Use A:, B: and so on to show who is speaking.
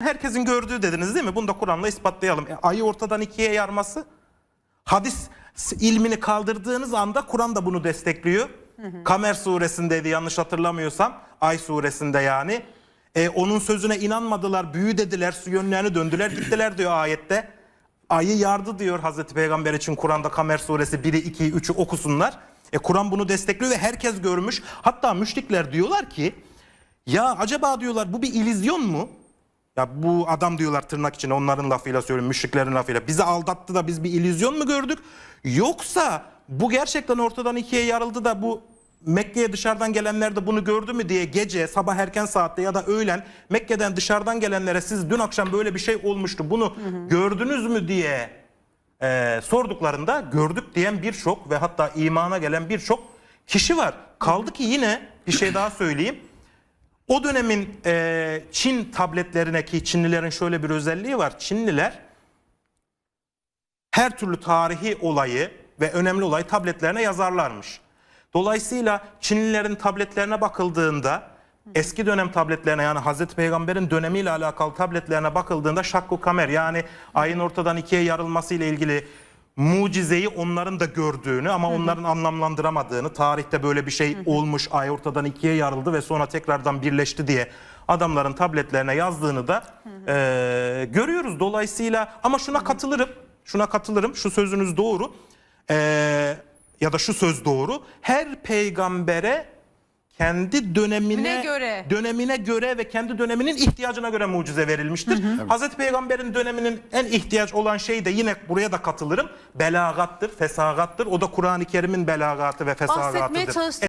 A: herkesin gördüğü dediniz değil mi? Bunu da Kur'an'la ispatlayalım. E, ayı ortadan ikiye yarması hadis ilmini kaldırdığınız anda Kur'an da bunu destekliyor. Kamer suresindeydi yanlış hatırlamıyorsam. Ay suresinde yani. E, onun sözüne inanmadılar, büyü dediler, su yönlerini döndüler gittiler diyor ayette. Ayı yardı diyor Hazreti Peygamber için Kur'an'da Kamer suresi 1'i 2'yi 3'ü okusunlar. E, Kur'an bunu destekliyor ve herkes görmüş. Hatta müşrikler diyorlar ki ya acaba diyorlar bu bir illüzyon mu? Ya bu adam diyorlar tırnak içinde onların lafıyla söylüyorum müşriklerin lafıyla. Bizi aldattı da biz bir illüzyon mu gördük? Yoksa bu gerçekten ortadan ikiye yarıldı da bu Mekke'ye dışarıdan gelenler de bunu gördü mü diye gece sabah erken saatte ya da öğlen Mekke'den dışarıdan gelenlere siz dün akşam böyle bir şey olmuştu bunu gördünüz mü diye e, sorduklarında gördük diyen birçok ve hatta imana gelen birçok kişi var. Kaldı ki yine bir şey daha söyleyeyim. O dönemin e, Çin tabletlerine ki Çinlilerin şöyle bir özelliği var. Çinliler her türlü tarihi olayı ve önemli olayı tabletlerine yazarlarmış. Dolayısıyla Çinlilerin tabletlerine bakıldığında eski dönem tabletlerine yani Hazreti Peygamber'in dönemiyle alakalı tabletlerine bakıldığında şakku kamer yani ayın ortadan ikiye yarılması ile ilgili mucizeyi onların da gördüğünü ama onların anlamlandıramadığını tarihte böyle bir şey olmuş ay ortadan ikiye yarıldı ve sonra tekrardan birleşti diye adamların tabletlerine yazdığını da eee, görüyoruz. Dolayısıyla ama şuna katılırım şuna katılırım. Şu sözünüz doğru Eee, ya da şu söz doğru. Her peygambere kendi dönemine
B: Ne göre?
A: dönemine göre ve kendi döneminin ihtiyacına göre mucize verilmiştir. Hazreti Peygamber'in döneminin en ihtiyaç olan şey de yine buraya da katılırım. Belagattır, fesagattır. O da Kur'an-ı Kerim'in belagatı ve
B: Bahsetmeye
A: fesagatıdır.
B: çalıştım.